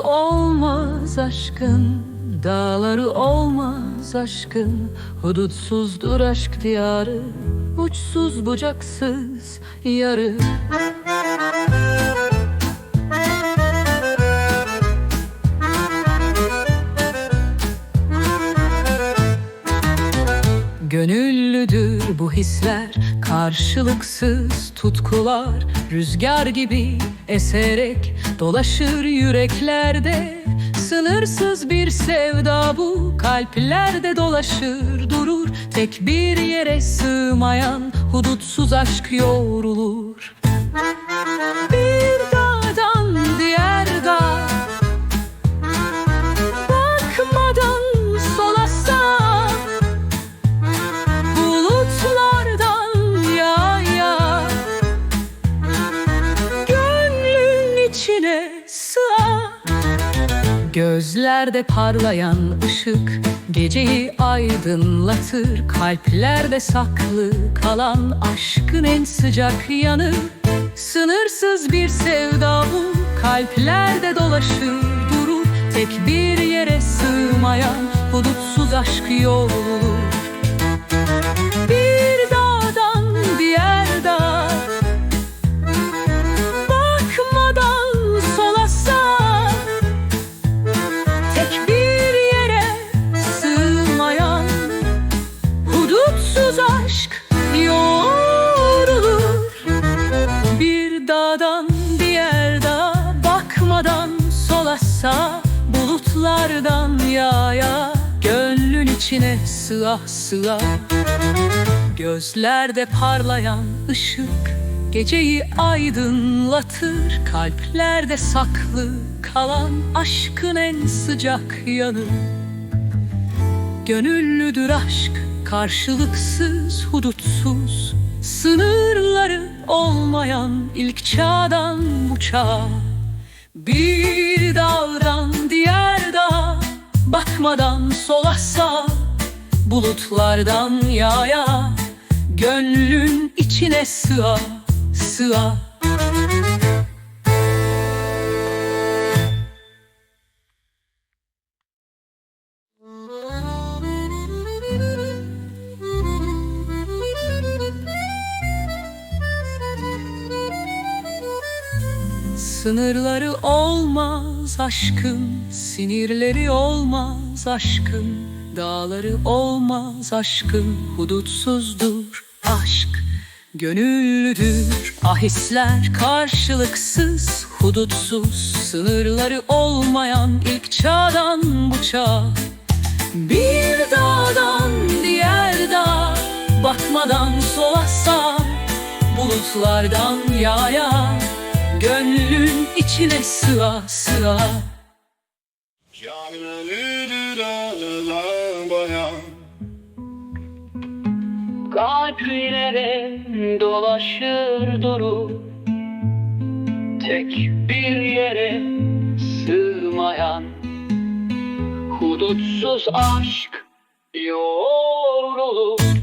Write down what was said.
olmaz aşkın Dağları olmaz aşkın. Hudutsuzdur aşk diyarı Uçsuz bucaksız yarı Gönüllüdür bu hisler. Karşılıksız tutkular Rüzgar gibi eserek Dolaşır yüreklerde. Sınırsız bir sevda bu Kalplerde dolaşır durur. Tek bir yere sığmayan Hudutsuz aşk yoğrulur Gözlerde parlayan ışık Geceyi aydınlatır. Kalplerde saklı kalan Aşkın en sıcak yanı. Sınırsız bir sevda bu Kalplerde dolaşır durur. Tek bir yere sığmayan Hudutsuz aşk yolulur sola sağa Bulutlardan yağya Gönlün içine sığa sığa. Gözlerde parlayan ışık Geceyi aydınlatır Kalplerde saklı kalan Aşkın en sıcak yanı. Gönüllüdür aşk Karşılıksız, hudutsuz Sınırları olmayan ilk çağdan bu çağa. Bir dağdan diğer dağa Bakmadan sola sağa Bulutlardan yağya Gönlün içine sığa sığa Sınırları olmaz aşkın Sinirleri olmaz aşkın Dağları olmaz aşkın Hudutsuzdur aşk Gönüllüdür. Ahisler Karşılıksız hudutsuz Sınırları olmayan ilk çağdan bu çağ Bir dağdan diğer dağa Bakmadan sola sağa Bulutlardan yağya Gönlün içine sığa sığa Canlıdır ağlar bayan. Kalplere dolaşır durur Tek bir yere sığmayan. Hudutsuz aşk yoğrulur